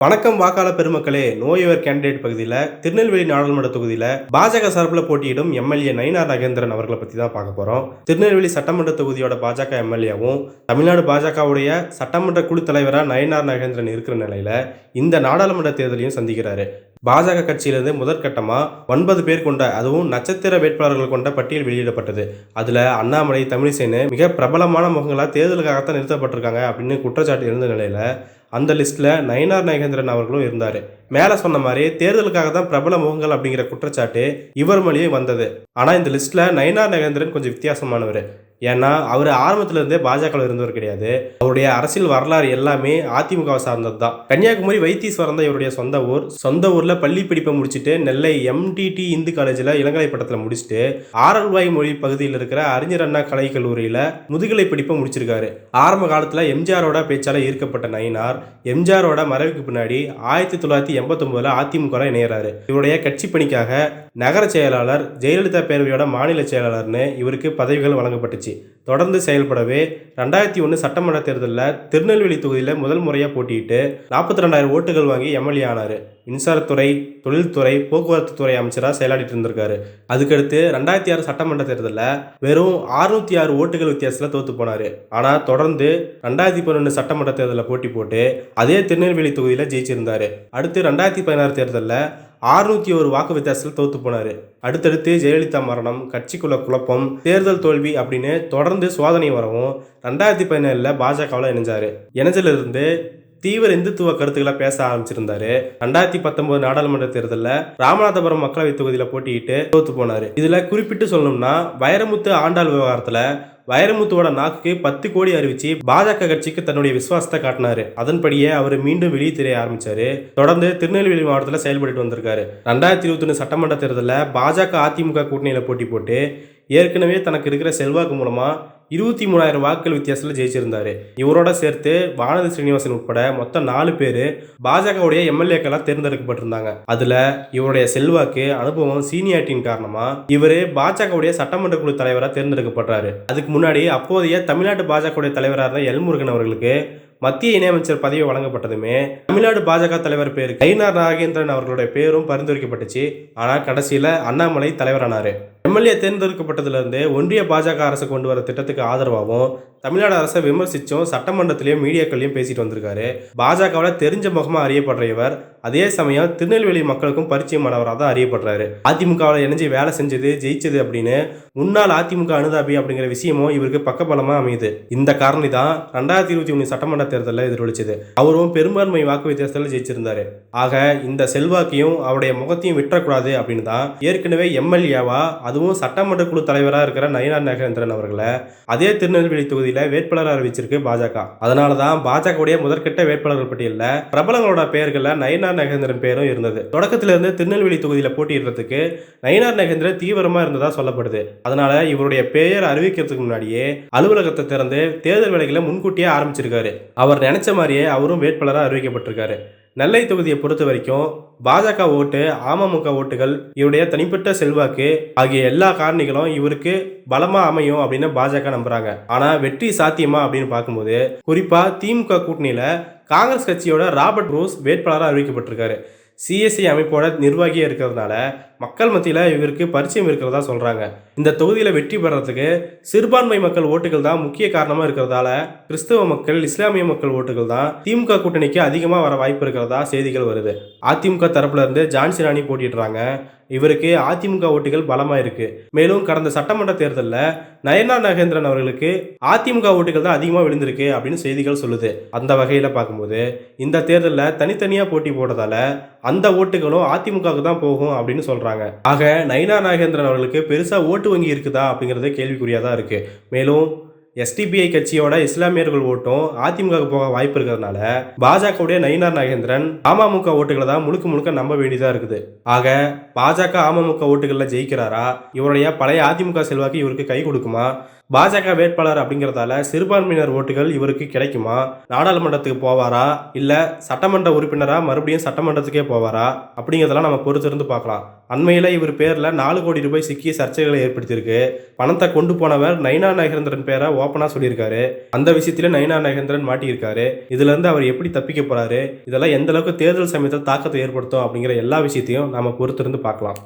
வணக்கம் வாக்காளர் பெருமக்களே. நோயவர் கேண்டிடேட் பகுதியில் திருநெல்வேலி நாடாளுமன்ற தொகுதியில் பாஜக சார்பில் போட்டியிடும் எம்எல்ஏ நயினார் நகேந்திரன் அவர்களை பற்றி தான் பார்க்க போகிறோம் திருநெல்வேலி சட்டமன்ற தொகுதியோட பாஜக எம்எல்ஏவும் தமிழ்நாடு பாஜகவுடைய சட்டமன்ற குழு தலைவராக நயினார் நகேந்திரன் இருக்கிற நிலையில் இந்த நாடாளுமன்ற தேர்தலையும் சந்திக்கிறாரு. பாஜக கட்சியிலிருந்து முதற்கட்டமாக ஒன்பது பேர் கொண்ட அதுவும் நட்சத்திர வேட்பாளர்கள் கொண்ட பட்டியல் வெளியிடப்பட்டது. அதில் அண்ணாமலை தமிழிசைன்னு மிக பிரபலமான முகங்களாக தேர்தலுக்காகத்தான் நிறுத்தப்பட்டிருக்காங்க அப்படின்னு குற்றச்சாட்டு இருந்த நிலையில் அந்த லிஸ்ட்டில் நயினார் நாகேந்திரன் அவர்களும் இருந்தார். மேலே சொன்ன மாதிரி தேர்தலுக்காக தான் பிரபல முகங்கள் அப்படிங்கிற குற்றச்சாட்டு இவர் மொழியே வந்தது. ஆனால் இந்த லிஸ்ட்டில் நயினார் நாகேந்திரன் கொஞ்சம் வித்தியாசமானவர். ஏன்னா அவர் ஆரம்பத்தில் இருந்தே பாஜகவில் இருந்தவர் கிடையாது. அவருடைய அரசியல் வரலாறு எல்லாமே அதிமுகவை சார்ந்தது தான் கன்னியாகுமரி வைத்தீஸ்வரம் தான் இவருடைய சொந்த ஊர். சொந்த ஊரில் பள்ளி படிப்பை முடிச்சுட்டு நெல்லை எம்டிடி இந்து காலேஜில் இளங்கலை பட்டத்தில் முடிச்சுட்டு ஆரல்வாய் மொழி பகுதியில் இருக்கிற அறிஞர் அண்ணா கலை கல்லூரியில் முதுகலை படிப்பை முடிச்சிருக்காரு. ஆரம்ப காலத்தில் எம்ஜிஆரோட பேச்சால் ஈர்க்கப்பட்ட நயினார் எம்ஜிஆரோட மறைவுக்கு பின்னாடி ஆயிரத்தி தொள்ளாயிரத்தி எண்பத்தொம்போதில் அதிமுக இணையிறாரு. இவருடைய கட்சி பணிக்காக நகர செயலாளர் ஜெயலலிதா பேரவையோட மாநில செயலாளர்னு இவருக்கு பதவிகள் வழங்கப்பட்டுச்சு. தொடர்ந்து செயல்படவே ரெண்டாயிரத்தி ஒன்று சட்டமன்ற தேர்தலில் திருநெல்வேலி தொகுதியில் முதல் முறையாக போட்டியிட்டு நாற்பத்தி ரெண்டாயிரம் ஓட்டுகள் வாங்கி எம்எல்ஏ ஆனார். மின்சாரத்துறை தொழில்துறை போக்குவரத்து துறை அமைச்சராக செயலாடிட்டு இருந்திருக்காரு. அதுக்கடுத்து ரெண்டாயிரத்தி ஆறு சட்டமன்ற தேர்தலில் வெறும் அறுநூத்தி ஆறு ஓட்டுகள் வித்தியாசத்தில் தோத்து போனார். ஆனால் தொடர்ந்து ரெண்டாயிரத்தி பதினொன்று சட்டமன்ற தேர்தலில் போட்டி போட்டு அதே திருநெல்வேலி தொகுதியில் ஜெயிச்சிருந்தார். அடுத்து ரெண்டாயிரத்தி பதினாறு தேர்தலில் ஆறுநூத்தி ஒரு வாக்கு வித்தியாசத்தில் தோத்து போனார். அடுத்தடுத்து ஜெயலலிதா மரணம் கட்சிக்குள்ள குழப்பம் தேர்தல் தோல்வி அப்படின்னு தொடர்ந்து சோதனை வரவும் ரெண்டாயிரத்தி பதினேழில் பாஜகவில் இணைஞ்சார். இணைஞ்சிலிருந்து தீவிர இந்துத்துவ கருத்துக்களை பேச ஆரம்பிச்சிருந்தாரு. ரெண்டாயிரத்தி பத்தொன்பது நாடாளுமன்ற தேர்தலில் ராமநாதபுரம் மக்களவை தொகுதியில் போட்டியிட்டு தோத்து போனாரு. இதில் குறிப்பிட்டு சொல்லணும்னா வைரமுத்து ஆண்டாள் விவகாரத்தில் வைரமுத்துவோட நாக்குக்கு பத்து கோடி அறிவிச்சு பாஜக கட்சிக்கு தன்னுடைய விசுவாசத்தை காட்டினாரு. அதன்படியே அவர் மீண்டும் வெளியே தெரிய ஆரம்பிச்சாரு. தொடர்ந்து திருநெல்வேலி மாவட்டத்தில் செயல்பட்டு வந்திருக்காரு. ரெண்டாயிரத்தி இருபத்தி ஒன்று சட்டமன்ற தேர்தலில் பாஜக அதிமுக கூட்டணியில் போட்டி போட்டு ஏற்கனவே தனக்கு இருக்கிற செல்வாக்கு மூலமா இருபத்தி மூணாயிரம் வாக்குகள் வித்தியாசத்தில் ஜெயிச்சிருந்தாரு. இவரோட சேர்த்து வானதி ஸ்ரீனிவாசன் உட்பட மொத்தம் நாலு பேர் பாஜகவுடைய எம்எல்ஏக்களாக தேர்ந்தெடுக்கப்பட்டிருந்தாங்க. அதில் இவருடைய செல்வாக்கு அனுபவம் சீனியாரிட்டியின் காரணமாக இவர் பாஜகவுடைய சட்டமன்ற குழு தலைவராக தேர்ந்தெடுக்கப்படுறாரு அதுக்கு முன்னாடி அப்போதைய தமிழ்நாட்டு பாஜகவுடைய தலைவராக இருந்த எல்முருகன் அவர்களுக்கு மத்திய இணையமைச்சர் பதவி வழங்கப்பட்டதுமே தமிழ்நாடு பாஜக தலைவர் பேர் கைனார் நாகேந்திரன் அவர்களுடைய பேரும் பரிந்துரைக்கப்பட்டுச்சு. ஆனால் கடைசியில் அண்ணாமலை தலைவரானார். எம்எல்ஏ தேர்ந்தெடுக்கப்பட்டதுலேருந்தே ஒன்றிய பாஜக அரசு கொண்டு வர திட்டத்துக்கு ஆதரவாகவும் தமிழ்நாடு அரசை விமர்சித்தும் சட்டமன்றத்திலையும் மீடியாக்கள்லையும் பேசிட்டு வந்திருக்காரு. பாஜகவில் தெரிஞ்ச முகமாக அறியப்படுற இவர் அதே சமயம் திருநெல்வேலி மக்களுக்கும் பரிச்சயமானவராக தான் அறியப்படுறாரு. அதிமுகவில் இணைஞ்சு வேலை செஞ்சது ஜெயிச்சது அப்படின்னு முன்னாள் அதிமுக அனுதாபி அப்படிங்கிற விஷயமும் இவருக்கு பக்கபலமாக அமையுது. இந்த காரணி தான் ரெண்டாயிரத்தி இருபத்தி ஒன்று சட்டமன்ற தேர்தலில் எதிரொலிச்சது. அவரும் பெரும்பான்மை வாக்கு வித்தியாசத்தில் ஜெயிச்சிருந்தாரு. ஆக இந்த செல்வாக்கையும் அவருடைய முகத்தையும் விட்டுறக்கூடாது அப்படின்னு தான் ஏற்கனவே எம்எல்ஏவா அதுவும் சட்டமன்ற குழு தலைவராக இருக்கிற நயினார் நாகேந்திரன் அவர்களை அதே திருநெல்வேலி தொகுதி தொகுதியில் வேட்பாளராக அறிவிச்சிருக்கு பாஜக. அதனால தான் பாஜகவுடைய முதற்கட்ட வேட்பாளர்கள் பட்டியலில் பிரபலங்களோட பெயர்களில் நயினார் நகேந்திரன் பேரும் இருந்தது. தொடக்கத்திலிருந்து திருநெல்வேலி தொகுதியில் போட்டியிடுறதுக்கு நயினார் நகேந்திரன் தீவிரமாக இருந்ததா சொல்லப்படுது. அதனால இவருடைய பெயர் அறிவிக்கிறதுக்கு முன்னாடியே அலுவலகத்தை திறந்து தேர்தல் வேலைகளை முன்கூட்டியே ஆரம்பிச்சிருக்காரு. அவர் நினைச்ச மாதிரியே அவரும் வேட்பாளராக அறிவிக்கப்பட்டிருக்காரு. நெல்லை தொகுதியை பொறுத்த வரைக்கும் பாஜக ஓட்டு அமமுக ஓட்டுகள் இவருடைய தனிப்பட்ட செல்வாக்கு ஆகிய எல்லா காரணிகளும் இவருக்கு பலமா அமையும் அப்படின்னு பாஜக நம்புறாங்க. ஆனா வெற்றி சாத்தியமா அப்படின்னு பார்க்கும்போது குறிப்பா திமுக கூட்டணியில காங்கிரஸ் கட்சியோட ராபர்ட் ரோஸ் வேட்பாளராக அறிவிக்கப்பட்டிருக்காரு. சிஎஸ்சி அமைப்போட நிர்வாகியாக இருக்கிறதுனால மக்கள் மத்தியில் இவருக்கு பரிச்சயம் இருக்கிறதா சொல்கிறாங்க இந்த தொகுதியில் வெற்றி பெறறதுக்கு சிறுபான்மை மக்கள் ஓட்டுகள் தான் முக்கிய காரணமாக இருக்கிறதால கிறிஸ்தவ மக்கள் இஸ்லாமிய மக்கள் ஓட்டுகள் தான் திமுக கூட்டணிக்கு அதிகமாக வர வாய்ப்பு இருக்கிறதா செய்திகள் வருது. அதிமுக தரப்புல இருந்து ஜான்சி ராணி போட்டிடுறாங்க இவருக்கு அதிமுக ஓட்டுகள் பலமாக இருக்கு. மேலும் கடந்த சட்டமன்ற தேர்தலில் நயனா நாகேந்திரன் அவர்களுக்கு அதிமுக ஓட்டுகள் தான் அதிகமாக விழுந்திருக்கு அப்படின்னு செய்திகள் சொல்லுது. அந்த வகையில் பார்க்கும்போது இந்த தேர்தலில் தனித்தனியாக போட்டி போடுறதால அந்த ஓட்டுகளும் அதிமுகவுக்கு தான் போகும் அப்படின்னு சொல்கிறாங்க ஆக நயனா நாகேந்திரன் அவர்களுக்கு பெருசாக ஓட்டு வங்கி இருக்குதா அப்படிங்கிறதே கேள்விக்குறியாக தான் இருக்குது மேலும் எஸ்டிபிஐ கட்சியோட இஸ்லாமியர்கள் ஓட்டும் அதிமுக போக வாய்ப்பு இருக்கிறதுனால பாஜகவுடைய நயினார் நாகேந்திரன் அமமுக ஓட்டுகளை தான் முழுக்க முழுக்க நம்ப வேண்டியதா இருக்குது. ஆக பாஜக அமமுக ஓட்டுகளில் ஜெயிக்கிறாரா? இவருடைய பழைய அதிமுக செல்வாக்கு இவருக்கு கை கொடுக்குமா? பாஜக வேட்பாளர் அப்படிங்கிறதால சிறுபான்மையினர் ஓட்டுகள் இவருக்கு கிடைக்குமா? நாடாளுமன்றத்துக்கு போவாரா? இல்ல சட்டமன்ற உறுப்பினரா மறுபடியும் சட்டமன்றத்துக்கே போவாரா? அப்படிங்கிறதெல்லாம் நம்ம பொறுத்திருந்து பார்க்கலாம். அண்மையில் இவர் பேரில் நாலு கோடி ரூபாய் சிக்கிய சர்ச்சைகளை ஏற்படுத்தியிருக்கு. பணத்தை கொண்டு போனவர் நைனா நகேந்திரன் பேரை ஓப்பனாக சொல்லியிருக்காரு. அந்த விஷயத்திலே நைனா நகேந்திரன் மாட்டியிருக்காரு. இதுலேருந்து அவர் எப்படி தப்பிக்க போறாரு? இதெல்லாம் எந்த அளவுக்கு தேர்தல் சமயத்தில் தாக்கத்தை ஏற்படுத்தும் அப்படிங்கிற எல்லா விஷயத்தையும் நம்ம பொறுத்திருந்து பார்க்கலாம்.